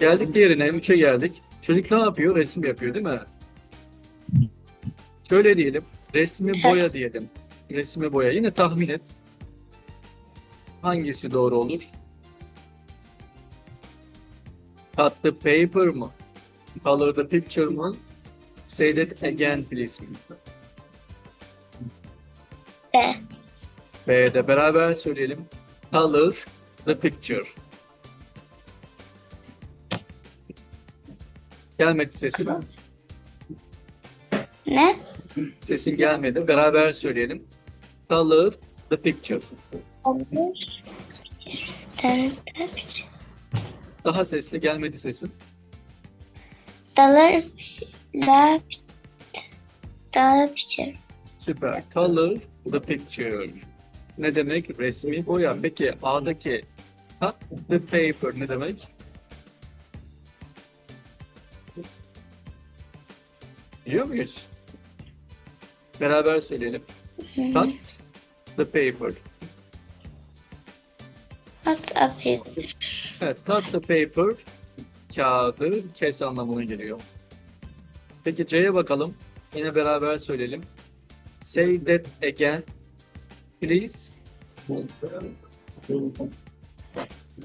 Geldik diğerine, 3'e geldik. Çocuk ne yapıyor? Resim yapıyor değil mi? Şöyle diyelim. Resmi boya diyelim. Resmi boya. Yine tahmin et. Hangisi doğru olur? Cut the paper mı? Color the picture mı? Say that again please mi? B. B'de beraber söyleyelim. Color the picture. Gelmedi sesin. Ne? Sesin gelmedi. Beraber söyleyelim. Color the picture. Daha sesli gelmedi sesin. Dalır. La. Dalır picture. Süper. Color the picture. Ne demek? Resmi boya. Peki A'daki cut the paper ne demek? Biliyor muyuz? Beraber söyleyelim. Cut the paper. At apıyor. Evet, cut the paper kağıdı kes anlamına geliyor. Peki C'ye bakalım. Yine beraber söyleyelim. Say that again. Please.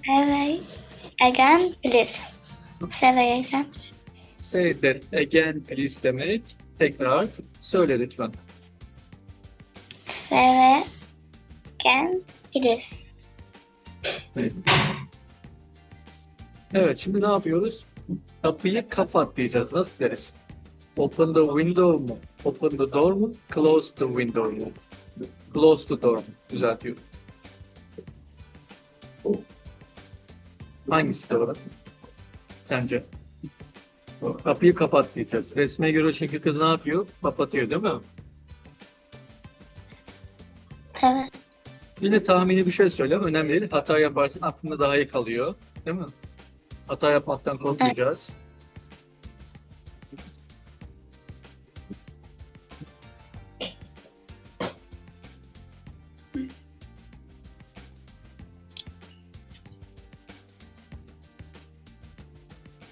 Evet. Again please. Say again. Say that again please demek. Tekrar söyle lütfen. Say again please. Evet, şimdi ne yapıyoruz? Kapıyı kapat diyeceğiz. Nasıl deriz? Open the window mu? Open the door mu? Close the window mu? Close the door mu? Düzeltiyorum. Hangisi doğru? Sence? Kapıyı kapat diyeceğiz. Resme göre çünkü kız ne yapıyor? Kapatıyor değil mi? Evet. Yine tahmini bir şey söyle. Önemli değil. Hata yaparsın aklında daha iyi kalıyor. Değil mi? Hata yapmaktan korkmayacağız.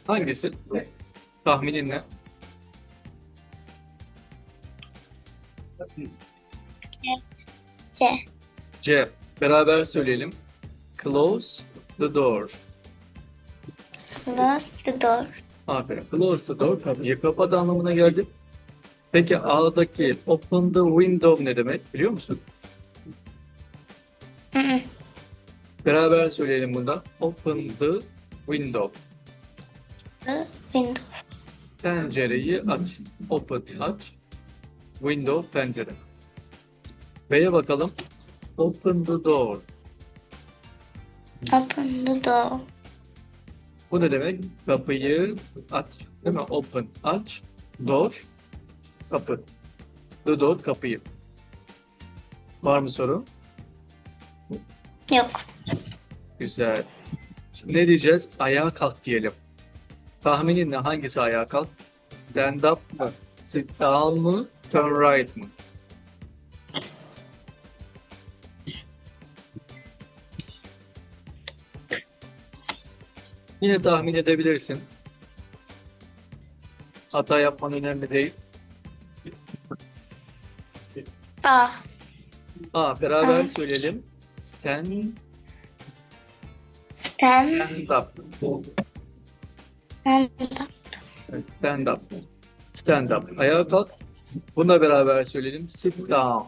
Hangisi? Tahminin ne? C. C. Beraber söyleyelim. Close the door. Close the door. Aferin. Close the door kapıyı kapat anlamına geldi. Peki A'daki open the window ne demek biliyor musun? Hı hı. Beraber söyleyelim bunda. Open the window. The window. Pencereyi aç. Open aç. Window pencere. B'ye bakalım. Open the door. Open the door. Bu ne demek? Kapıyı aç. Değil mi? Open aç. Door kapı. The door kapıyı. Var mı soru? Yok. Güzel. Şimdi ne diyeceğiz? Ayağa kalk diyelim. Tahminin ne? Hangisi ayağa kalk? Stand up mı? Sit down mı? Turn right mı? Yine tahmin edebilirsin. Hata yapman önemli değil. A. Aa, beraber Evet. söyleyelim. Stand, Stand. stand up. Stand. Stand up. Stand up. Ayağa kalk. Bununla beraber söyleyelim. Sit down.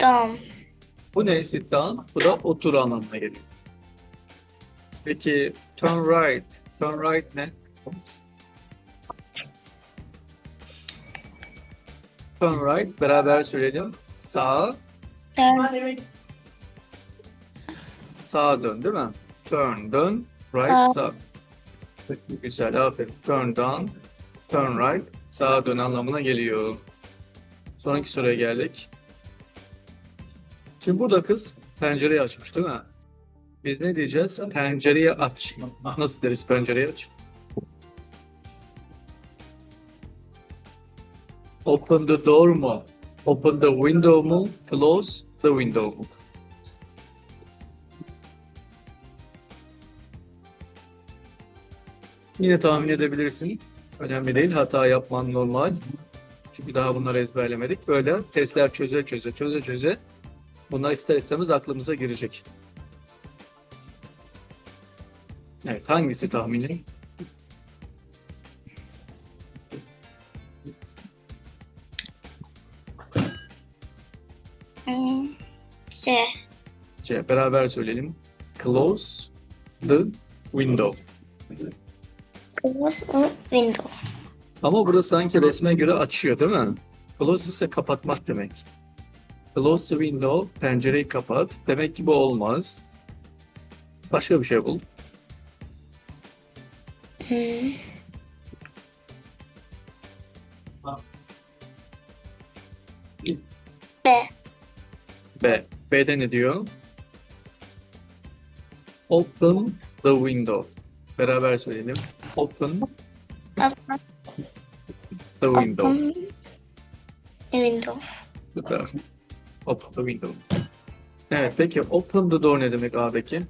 Down. Bu ne sit down? Bu da otur anlamına geliyor. Peki turn right. Turn right ne? Turn right. Beraber söyleyelim. Sağ. Turn. Sağa dön değil mi? Turn dön. Right Sağ. Güzel aferin. Turn down. Turn right. Sağa dön anlamına geliyor. Sonraki soruya geldik. Şimdi burada kız pencereyi açmış değil mi? Biz ne diyeceğiz? Pencereyi aç. Nasıl deriz pencereyi aç? Open the door mu? Open the window mu? Close the window mu? Yine tahmin edebilirsin. Önemli değil. Hata yapman normal. Çünkü daha bunları ezberlemedik. Böyle testler çöze çöze çöze çöze bunlar ister istemez aklımıza girecek. Evet, hangisi tahminin? Hmm, C. C. Beraber söyleyelim. Close the window. Close window. Ama burada sanki resme göre açıyor değil mi? Close ise kapatmak demek. Close the window, pencereyi kapat. Demek ki bu olmaz. Başka bir şey bul. Hmm. B. B. B'de ne diyor? Open the window. Beraber söyleyelim. Open Open, the window. open the window. Süper. Open the window. Evet peki open the door ne demek A'daki?